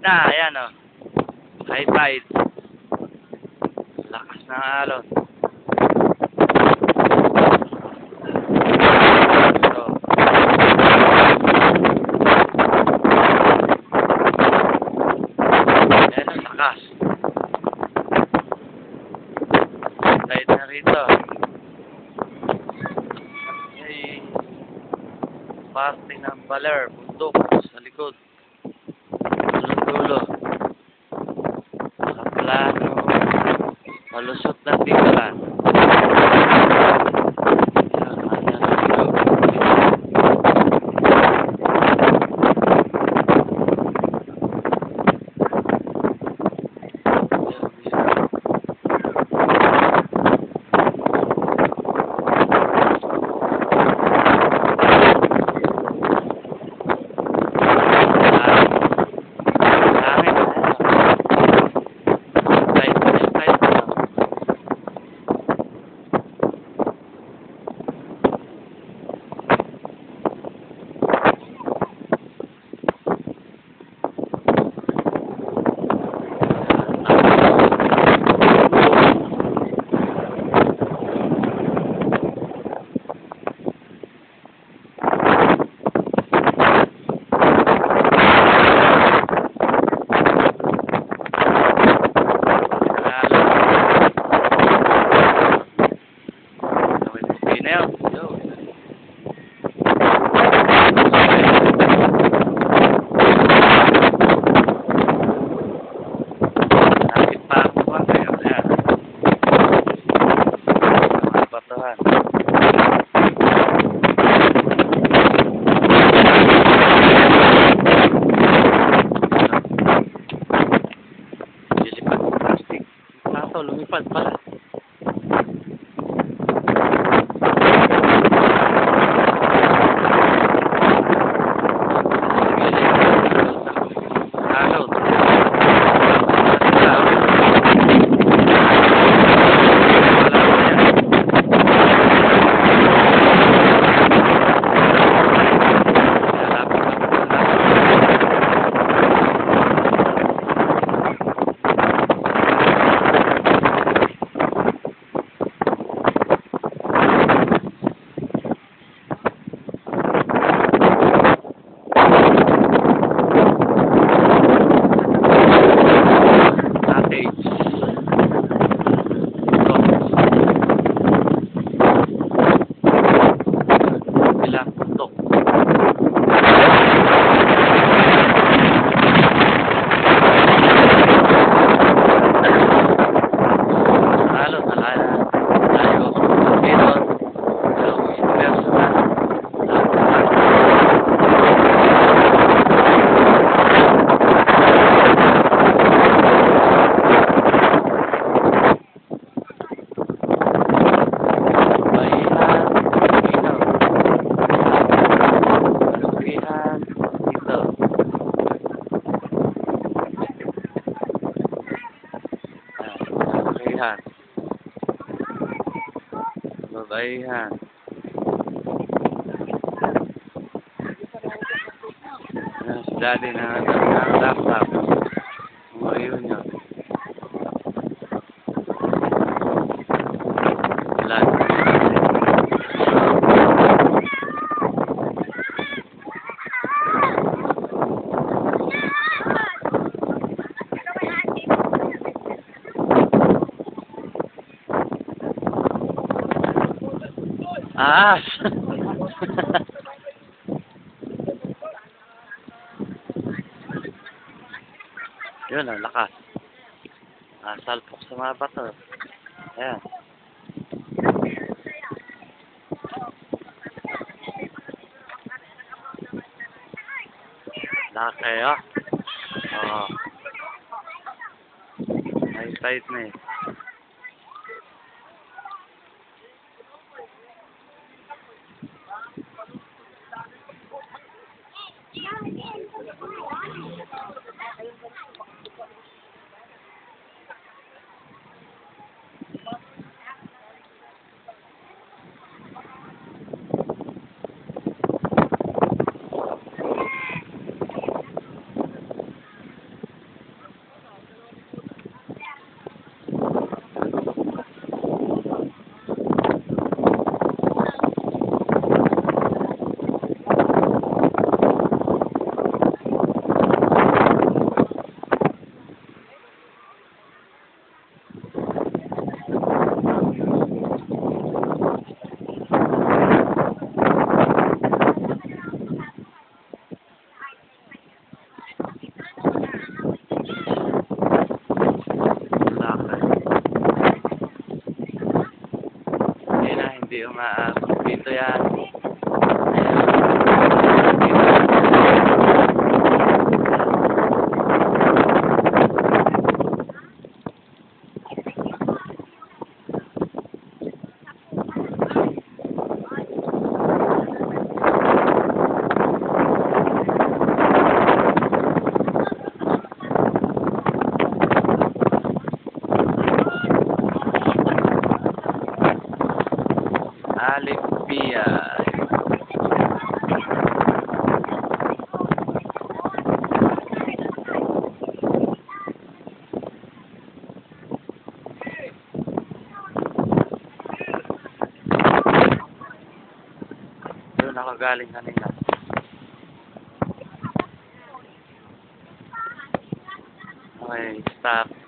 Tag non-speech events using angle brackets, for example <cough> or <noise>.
na, ayan o. High tide. Lakas ng alon. So, ayan ang lakas. Tide rito. Ay, parte ng baler, bundok sa likod. Dulo-dulo. Sa plano, malusot na tingnan. Pala. Ah, Lupihan. Babayihan. Ayan, si daddy na laptop. Umayon niya. Wala na. Ah! <laughs> Yun, ang lakas. Ah, salpok sa mga bato. Ayan. Laki, ah. Oo. Ay, tight na eh. Mga dito yan. Alipia. Doon ako galing kanina. Okay, stop.